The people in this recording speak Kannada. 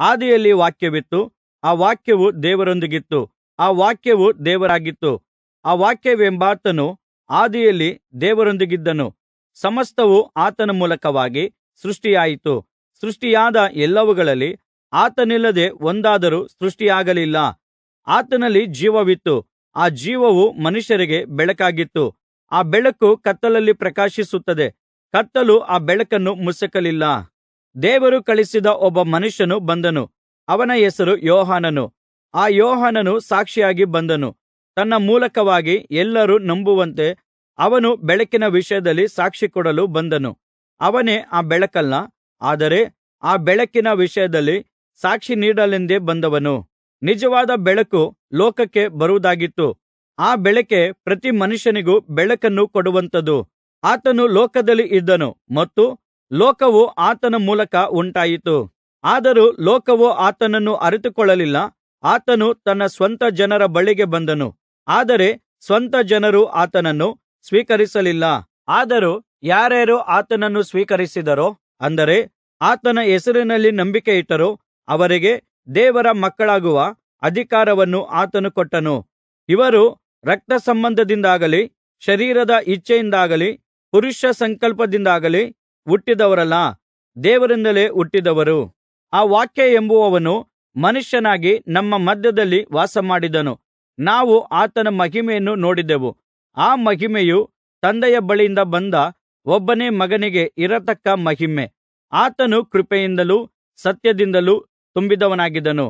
ಆದಿಯಲ್ಲಿ ವಾಕ್ಯವಿತ್ತು, ಆ ವಾಕ್ಯವು ದೇವರೊಂದಿಗಿತ್ತು, ಆ ವಾಕ್ಯವು ದೇವರಾಗಿತ್ತು. ಆ ವಾಕ್ಯವೆಂಬಾತನು ಆದಿಯಲ್ಲಿ ದೇವರೊಂದಿಗಿದ್ದನು. ಸಮಸ್ತವು ಆತನ ಮೂಲಕವಾಗಿ ಸೃಷ್ಟಿಯಾಯಿತು. ಸೃಷ್ಟಿಯಾದ ಎಲ್ಲವುಗಳಲ್ಲಿ ಆತನಿಲ್ಲದೆ ಒಂದಾದರೂ ಸೃಷ್ಟಿಯಾಗಲಿಲ್ಲ. ಆತನಲ್ಲಿ ಜೀವವಿತ್ತು. ಆ ಜೀವವು ಮನುಷ್ಯರಿಗೆ ಬೆಳಕಾಗಿತ್ತು. ಆ ಬೆಳಕು ಕತ್ತಲಲ್ಲಿ ಪ್ರಕಾಶಿಸುತ್ತದೆ. ಕತ್ತಲು ಆ ಬೆಳಕನ್ನು ಮುಸುಕಲಿಲ್ಲ ದೇವರು ಕಳುಹಿಸಿದ ಒಬ್ಬ ಮನುಷ್ಯನು ಬಂದನು. ಅವನ ಹೆಸರು ಯೋಹಾನನು. ಆ ಯೋಹಾನನು ಸಾಕ್ಷಿಯಾಗಿ ಬಂದನು. ತನ್ನ ಮೂಲಕವಾಗಿ ಎಲ್ಲರೂ ನಂಬುವಂತೆ ಅವನು ಬೆಳಕಿನ ವಿಷಯದಲ್ಲಿ ಸಾಕ್ಷಿ ಕೊಡಲು ಬಂದನು. ಅವನೇ ಆ ಬೆಳಕಲ್ಲ, ಆದರೆ ಆ ಬೆಳಕಿನ ವಿಷಯದಲ್ಲಿ ಸಾಕ್ಷಿ ನೀಡಲೆಂದೇ ಬಂದವನು. ನಿಜವಾದ ಬೆಳಕು ಲೋಕಕ್ಕೆ ಬರುವುದಾಗಿತ್ತು. ಆ ಬೆಳಕೆ ಪ್ರತಿ ಮನುಷ್ಯನಿಗೂ ಬೆಳಕನ್ನು ಕೊಡುವಂಥದ್ದು. ಆತನು ಲೋಕದಲ್ಲಿ ಇದ್ದನು ಮತ್ತು ಲೋಕವು ಆತನ ಮೂಲಕ ಉಂಟಾಯಿತು. ಆದರೂ ಲೋಕವು ಆತನನ್ನು ಅರಿತುಕೊಳ್ಳಲಿಲ್ಲ. ಆತನು ತನ್ನ ಸ್ವಂತ ಜನರ ಬಳಿಗೆ ಬಂದನು. ಆದರೆ ಸ್ವಂತ ಜನರು ಆತನನ್ನು ಸ್ವೀಕರಿಸಲಿಲ್ಲ. ಆದರೂ ಯಾರ್ಯಾರು ಆತನನ್ನು ಸ್ವೀಕರಿಸಿದರೋ, ಅಂದರೆ ಆತನ ಹೆಸರಿನಲ್ಲಿ ನಂಬಿಕೆ ಇಟ್ಟರೋ ಅವರಿಗೆ ದೇವರ ಮಕ್ಕಳಾಗುವ ಅಧಿಕಾರವನ್ನು ಆತನು ಕೊಟ್ಟನು. ಇವರು ರಕ್ತ ಸಂಬಂಧದಿಂದಾಗಲಿ ಶರೀರದ ಇಚ್ಛೆಯಿಂದಾಗಲಿ, ಪುರುಷ ಸಂಕಲ್ಪದಿಂದಾಗಲಿ ಹುಟ್ಟಿದವರಲ್ಲ, ದೇವರಿಂದಲೇ ಹುಟ್ಟಿದವರು. ಆ ವಾಕ್ಯ ಎಂಬುವವನು ಮನುಷ್ಯನಾಗಿ ನಮ್ಮ ಮಧ್ಯದಲ್ಲಿ ವಾಸಮಾಡಿದನು. ನಾವು ಆತನ ಮಹಿಮೆಯನ್ನು ನೋಡಿದೆವು. ಆ ಮಹಿಮೆಯು ತಂದೆಯ ಬಳಿಯಿಂದ ಬಂದ ಒಬ್ಬನೇ ಮಗನಿಗೆ ಇರತಕ್ಕ ಮಹಿಮೆ. ಆತನು ಕೃಪೆಯಿಂದಲೂ ಸತ್ಯದಿಂದಲೂ ತುಂಬಿದವನಾಗಿದ್ದನು.